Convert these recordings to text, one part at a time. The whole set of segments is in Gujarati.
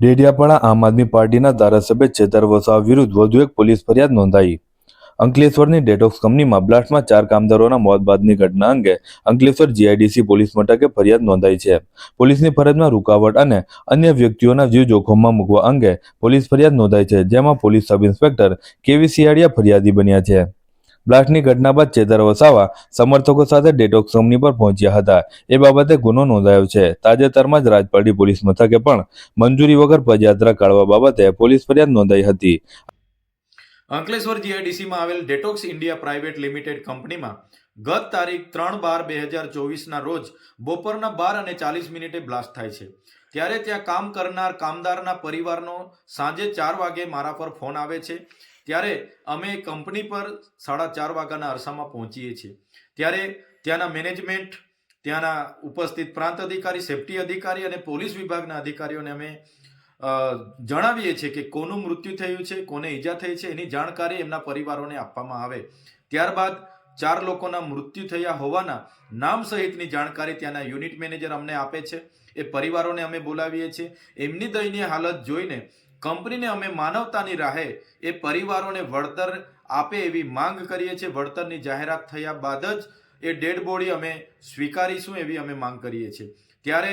ડેડિયાપાડા આમ આદમી પાર્ટીના ધારાસભ્ય ચેતર વસાવા વિરુદ્ધ વધુ એક પોલીસ ફરિયાદ નોંધાઈ. અંકલેશ્વરની ડેટોક્સ કંપનીમાં બ્લાસ્ટમાં ચાર કામદારોના મોત બાદની ઘટના અંગે અંકલેશ્વર જીઆઈડીસી પોલીસ મથકે ફરિયાદ નોંધાઈ છે. પોલીસની ફરજમાં રૂકાવટ અને અન્ય વ્યક્તિઓના જીવ જોખમમાં મૂકવા અંગે પોલીસ ફરિયાદ નોંધાઈ છે, જેમાં પોલીસ સબ ઇન્સ્પેક્ટર કેવી સિયાડિયા ફરિયાદી બન્યા છે. બ્લાસ્ટની ઘટના બાદ ચેતર વસાવા સમર્થકો સાથે ડેટોક્સ કંપની પર પહોંચ્યા હતા. એ બાબતે ગુનો નોંધાયો છે. તાજેતરમાં જ રાજપાડી પોલીસ મથકે પણ મંજૂરી વગર પદયાત્રા કાઢવા બાબતે પોલીસ ફરિયાદ નોંધાઈ હતી. અંકલેશ્વર જીઆઈડીસીમાં આવેલ ડેટોક્સ ઇન્ડિયા પ્રાઇવેટ લિમિટેડ કંપનીમાં ગત તારીખ ત્રણ બાર બે હજાર ચોવીસના રોજ બપોરના બાર અને ચાલીસ મિનિટે બ્લાસ્ટ થાય છે. ત્યારે ત્યાં કામ કરનાર કામદારના પરિવારનો સાંજે ચાર વાગે મારા પર ફોન આવે છે. ત્યારે અમે કંપની પર સાડા ચાર વાગ્યાના અરસામાં પહોંચીએ છીએ. ત્યારે ત્યાંના મેનેજમેન્ટ, ત્યાંના ઉપસ્થિત પ્રાંત અધિકારી, સેફટી અધિકારી અને પોલીસ વિભાગના અધિકારીઓને અમે જણાવીએ છીએ કે કોનું મૃત્યુ થયું છે, કોને ઈજા થઈ છે, એની જાણકારી એમના પરિવારોને આપવામાં આવે. ત્યારબાદ ચાર લોકોના મૃત્યુ થયા હોવાના નામ સહિતની જાણકારી ત્યાંના યુનિટ મેનેજર અમને આપે છે. એ પરિવારોને અમે બોલાવીએ છીએ. એમની દયનીય હાલત જોઈને કંપનીને અમે માનવતાની રાહે એ પરિવારોને વળતર આપે એવી માંગ કરીએ છીએ. વળતરની જાહેરાત થયા બાદ જ એ ડેડ બોડી અમે સ્વીકારીશું એવી અમે માંગ કરીએ છીએ. ત્યારે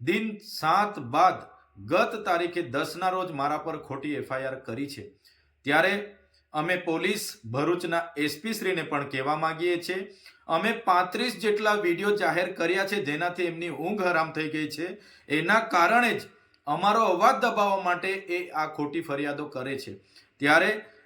દિન સાત બાદ ગત તારીખે દસના રોજ મારા પર ખોટી એફઆઈઆર કરી છે. ત્યારે અમે પોલીસ ભરૂચના એસપી શ્રીને પણ કહેવા માંગીએ છીએ. અમે પાંત્રીસ જેટલા વીડિયો જાહેર કર્યા છે જેનાથી એમની ઊંઘ હરામ થઈ ગઈ છે. એના કારણે જ અમારો અવાજ દબાવવા માટે એ આ ખોટી ફરિયાદો કરે છે. ત્યારે